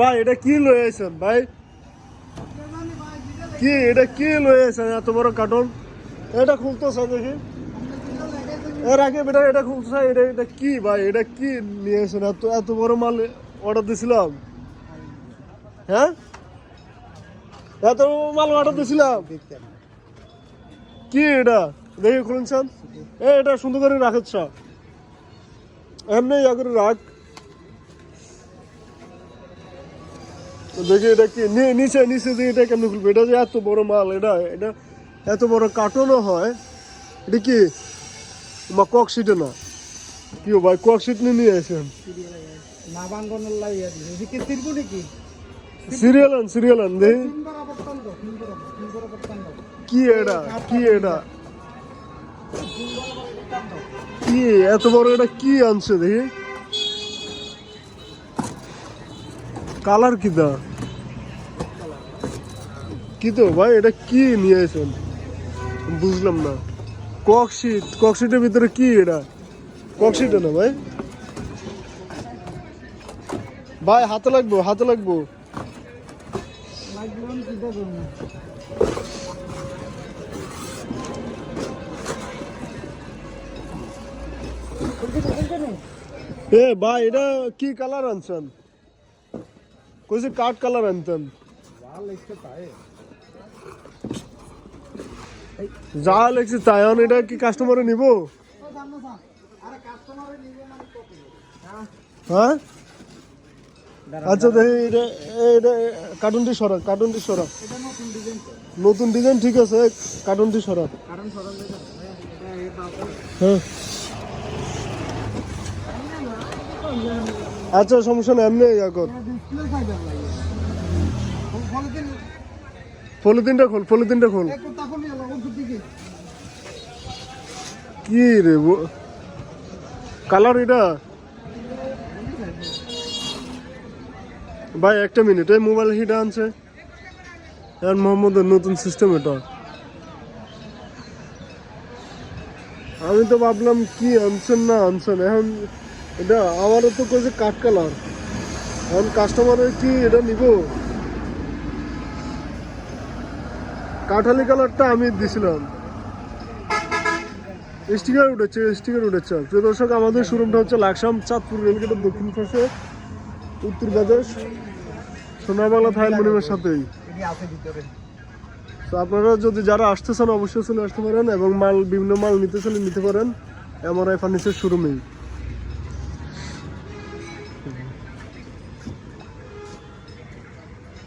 ভাই, এটা কি লয়েছেন ভাই? কি, এটা কি লয়েছেন এত বড় কার্টুন এটা খুলতেছে দেখি। এর আগে বেটা এটা খুলতেছে, এটা এটা কি ভাই? এটা কি নিয়েছেন এত এত বড় মাল অর্ডার দিছিলাম। হ্যাঁ? এত মাল অর্ডার দিছিলাম। কি এটা? দেখি খুলছেন? এ, এটা সুন্দর করে রাখছ। এমনি ইয়া রাখ। দেখি এটা কি? নিচে নিচে দিয়ে এটা কেমন খুলবে? এটা যে এত বড় মাল, এটা এটা এত বড় কার্টনও হয়। এটা কি? মা কক সিটে না? কি ভাই কক নিয়ে নিয়ে আসেন সিরিয়াল আন সিরিয়াল আন দাও কি এটা? কি এটা? কি এত বড় এটা কি আনছে, দেখি? কালার কি দা কি তো ভাই, এটা কি নিয়ে এসেছেন বুঝলাম না। ককশিট, ককশিটের ভিতরে কি এটা? ককশিট না ভাই? ভাই, হাতে লাগবো হাতে লাগবো। এ ভাই, এটা কি কালার আনছেন? কইছে কাঠ কালার আনতেন। ভালো লাগছে তাই যা লেগছে তাই এখন এটা কি কাস্টমারে নিব? হ্যাঁ? আচ্ছা দেখি এটা এটা কার্টুনটি সরা কার্টুনটি সরা নতুন ডিজাইন ঠিক আছে কার্টুনটি সরা হ্যাঁ। আচ্ছা সমস্যা নেই এমনি ইয়া কর। ডিসপ্লে ফাইবার ফলে দিন পলিথিনটা খোল পলিথিনটা খোল। কি রে কালার এটা? ভাই, একটা মিনিট এই মোবাইল হিটা আনছে। আর মোহাম্মদের নতুন সিস্টেম এটা। আমি তো ভাবলাম, কি আনছেন না আনছেন? এখন এটা, আমারও তো কইছে কাঠ কালার এখন কাস্টমারের কি এটা নিব? কাঠালি কালারটা আমি দিছিলাম। স্টিকার উঠেছে স্টিকার উঠেছে। প্রিয় দর্শক, আমাদের শোরুমটা হচ্ছে লাকসাম চাঁদপুর রেলগেটের দক্ষিণ পাশে, উত্তর প্রদেশ সোনাবাংলা থাইল মনিমের সাথেই। তো আপনারা যদি যারা আসতে চান, অবশ্যই চলে আসতে পারেন এবং মাল, বিভিন্ন মাল নিতে চলে নিতে পারেন এমআরআই ফার্নিচার শোরুমেই।